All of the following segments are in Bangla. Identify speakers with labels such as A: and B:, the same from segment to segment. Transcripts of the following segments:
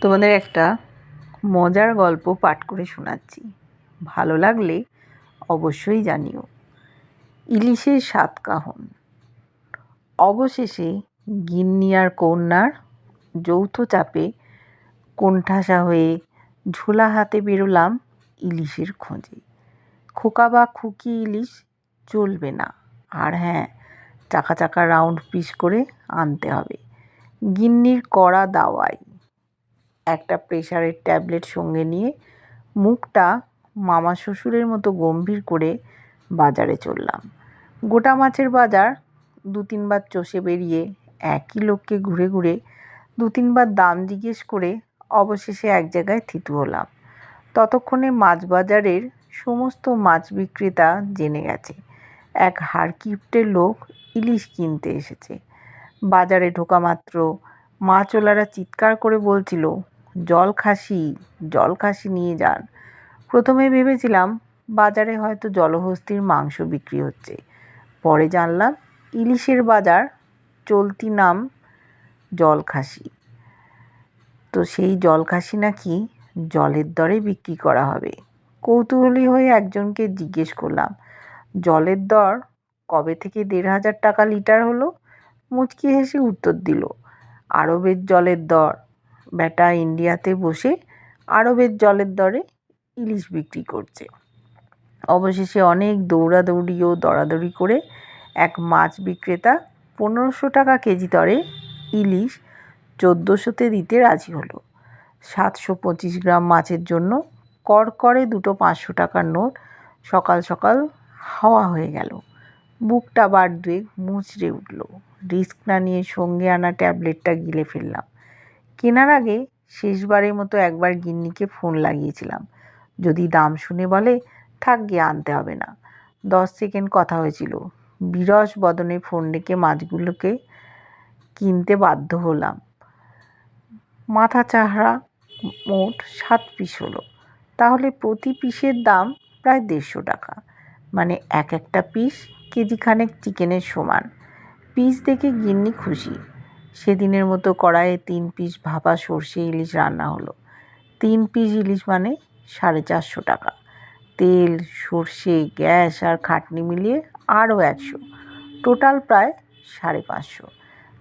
A: তোমাদের একটা মজার গল্প পাঠ করে শোনাচ্ছি। ভালো লাগলে অবশ্যই জানিও। ইলিশের সাতকাহন অবশেষে গিন্নি আর কন্যার যৌথ চাপে কোণঠাসা হয়ে ঝোলা হাতে বেরোলাম ইলিশের খোঁজে। খোকা বা খুকি ইলিশ চলবে না। আর হ্যাঁ চাকা চাকা রাউন্ড পিস করে আনতে হবে। গিন্নির কড়া দাওয়াই একটা প্রেশারের ট্যাবলেট সঙ্গে নিয়ে মুখটা মামা শ্বশুরের মতো গম্ভীর করে বাজারে চললাম। গোটা মাছের বাজার দু তিনবার চষে বেরিয়ে একই লোককে ঘুরে ঘুরে দু তিনবার দাম জিজ্ঞেস করে অবশেষে এক জায়গায় থিতু হলাম। ততক্ষণে মাছ বাজারের সমস্ত মাছ বিক্রেতা জেনে গেছে। এক হাড়কিপ্টের লোক ইলিশ কিনতে এসেছে। বাজারে ঢোকা মাত্র মাছওয়ালারা চিৎকার করে বলছিল জল খাসি জল খাসি নিয়ে যান। প্রথমে ভেবেছিলাম, বাজারে হয়তো জলহস্তির মাংস বিক্রি হচ্ছে। পরে জানলাম, ইলিশের বাজার চলতি নাম জলখাসি। তো সেই জলখাসি নাকি জলের দরে বিক্রি করা হবে। কৌতূহলী হয়ে একজনকে জিজ্ঞেস করলাম, জলের দর কবে থেকে দেড় হাজার টাকা লিটার হলো? মুচকি হেসে উত্তর দিল, আরবের জলের দর। বেটা ইন্ডিয়াতে বসে আরবের জলের দরে ইলিশ বিক্রি করছে। অবশেষে অনেক দৌড়াদৌড়ি ও দরাদরি করে এক মাছ বিক্রেতা পনেরোশো টাকা কেজি দরে ইলিশ চোদ্দোশোতে দিতে রাজি হলো। সাতশো পঁচিশ গ্রাম মাছের জন্য কড়কড়ে দুটো পাঁচশো টাকার নোট সকাল সকাল হাওয়া হয়ে গেল। বুকটা বার দুয়েক মুচড়ে উঠল। রিস্ক না নিয়ে সঙ্গে আনা ট্যাবলেটটা গিলে ফেললাম। কেনার আগে শেষবারের মতো একবার গিন্নিকে ফোন লাগিয়েছিলাম। যদি দাম শুনে বলে, থাক গিয়ে আনতে হবে না। দশ সেকেন্ড কথা হয়েছিল। বিরস বদনে ফোন ডেকে মাছগুলোকে কিনতে বাধ্য হলাম। মাথা চাহড়া মোট সাত পিস হলো। তাহলে প্রতি পিসের দাম প্রায় দেড়শো টাকা। মানে এক একটা পিস কেজিখানেক চিকেনের সমান। পিস দেখে গিন্নি খুশি। সেদিনের মতো কড়াইয়ে তিন পিস ভাপা সর্ষে ইলিশ রান্না হলো। তিন পিস ইলিশ মানে সাড়ে চারশো টাকা। তেল, সর্ষে, গ্যাস আর খাটনি মিলিয়ে আরও একশো। টোটাল প্রায় সাড়ে পাঁচশো।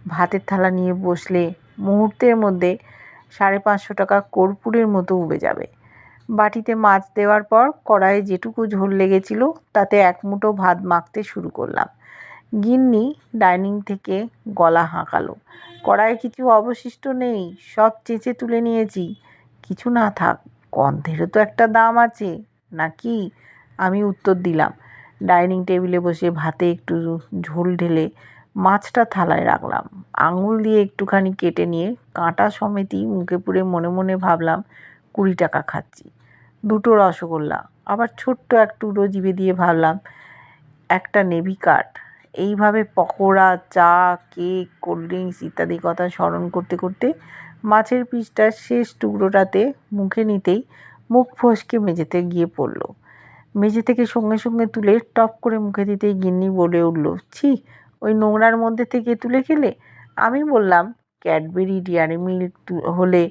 A: ভাতের থালা নিয়ে বসলে মুহূর্তের মধ্যে সাড়ে পাঁচশো টাকা কর্পূরের মতো উবে যাবে। বাটিতে মাছ দেওয়ার পর কড়াইয়ে যেটুকু ঝোল লেগেছিল তাতে এক মুঠো ভাত মাখতে শুরু করলাম। গিন্নি ডাইনিং থেকে গলা হাঁকালো। কড়াইয়ে কিছু অবশিষ্ট নেই, সব চেঁচে তুলে নিয়েছি। কিছু না থাক, গন্ধেরও তো একটা দাম আছে, নাকি? আমি উত্তর দিলাম। ডাইনিং টেবিলে বসে ভাতে একটু ঝোল ঢেলে মাছটা থালায় রাখলাম। আঙুল দিয়ে একটুখানি কেটে নিয়ে কাঁটা সমেতই মুখে পুরে মনে মনে ভাবলাম, কুড়ি টাকা খাচ্ছি। দুটো রসগোল্লা, আবার ছোট্ট এক টুকরো জিভে দিয়ে ভাবলাম, একটা নেভি কাট এইভাবে পকোড়া, চা, কেক, কোল্ড ড্রিঙ্কস ইত্যাদি কথা স্মরণ করতে করতে মাছের পিসটার শেষ টুকরোটাতে মুখে নিতেই মুখ ফসকে মেঝেতে গিয়ে পড়ল। মেঝে থেকে সঙ্গে সঙ্গে তুলে টপ করে মুখে দিতেই গিন্নি বলে উঠল, ছি, ওই নোংরার মধ্যে থেকে তুলে খেলে? আমি বললাম, ক্যাডবেরি, ডিয়ারি মিল্ক হলে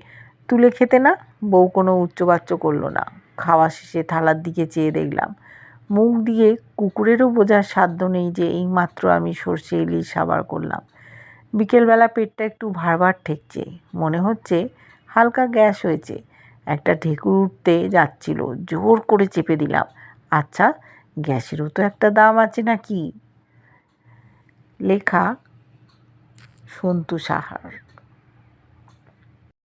A: তুলে খেতে না? বউ কোনো উচ্চবাচ্য করল না। খাওয়া শেষে থালার দিকে চেয়ে দেখলাম মুখ দিয়ে কুকুরেরও বোঝার সাধ্য নেই যে এইমাত্র আমি সর্ষে ইলিশ সাবার করলাম। বিকেলবেলা পেটটা একটু ভার ভার ঠেকছে। মনে হচ্ছে হালকা গ্যাস হয়েছে। একটা ঢেকুর উঠতে যাচ্ছিল। জোর করে চেপে দিলাম। আচ্ছা গ্যাসেরও তো একটা দাম আছে নাকি? লেখা সন্তু সাহার।